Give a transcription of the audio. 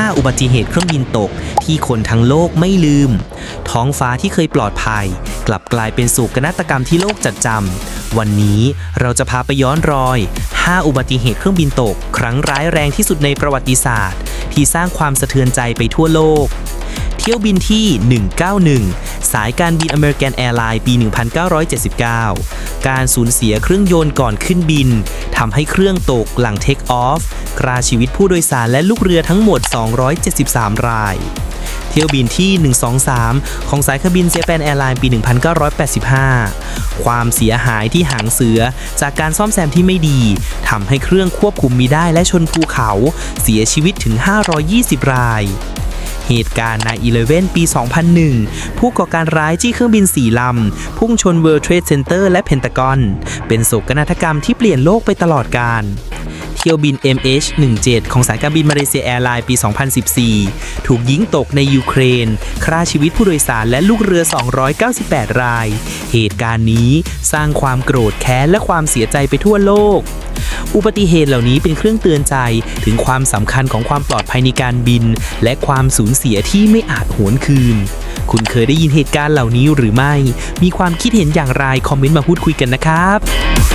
5 อุบัติเหตุเครื่องบินตกที่คนทั้งโลกไม่ลืม ท้องฟ้าที่เคยปลอดภัย กลับกลายเป็นสูกนาฏกรรมที่โลกจดจำ วันนี้เราจะพาไปย้อนรอย 5 อุบัติเหตุเครื่องบินตก ครั้งร้ายแรงที่สุดในประวัติศาสตร์ ที่สร้างความสะเทือนใจไปทั่วโลก เที่ยวบินที่ 191 สายการบินอเมริกันแอร์ไลน์ปี 1979 การสูญเสียเครื่องยนต์ก่อนขึ้นบิน ทำให้เครื่องตกหลังเทคออฟกราชีวิตผู้โดยสารและลูกเรือทั้งหมด 273 ราย เที่ยวบินที่ 123 ของสายการบินเจแปนแอร์ไลน์ปี 1985 ความเสียหายที่หางเสือจากการซ่อมแซมที่ไม่ดีทำให้เครื่องควบคุมมิได้และชนภูเขา เสียชีวิตถึง 520 ราย เหตุการณ์ใน11ปี 2001 ผู้ก่อการร้ายจี้เครื่องบิน4ลำ พุ่งชน World Trade Center และเพนตากอน เป็นโศกนาฏกรรมที่เปลี่ยนโลกไปตลอดกาลเที่ยวบิน MH17 ของสายการบินมาเลเซียแอร์ไลน์ปี 2014 ถูกยิงตกในยูเครนฆ่าชีวิตผู้โดยสารและลูกเรือ 298 ราย เหตุการณ์นี้สร้างความโกรธแค้นและความเสียใจไปทั่วโลก อุบัติเหตุเหล่านี้เป็นเครื่องเตือนใจถึงความสำคัญของความปลอดภัยในการบิน และความสูญเสียที่ไม่อาจหวนคืน คุณเคยได้ยินเหตุการณ์เหล่านี้หรือไม่ มีความคิดเห็นอย่างไรคอมเมนต์มาพูดคุยกันนะครับ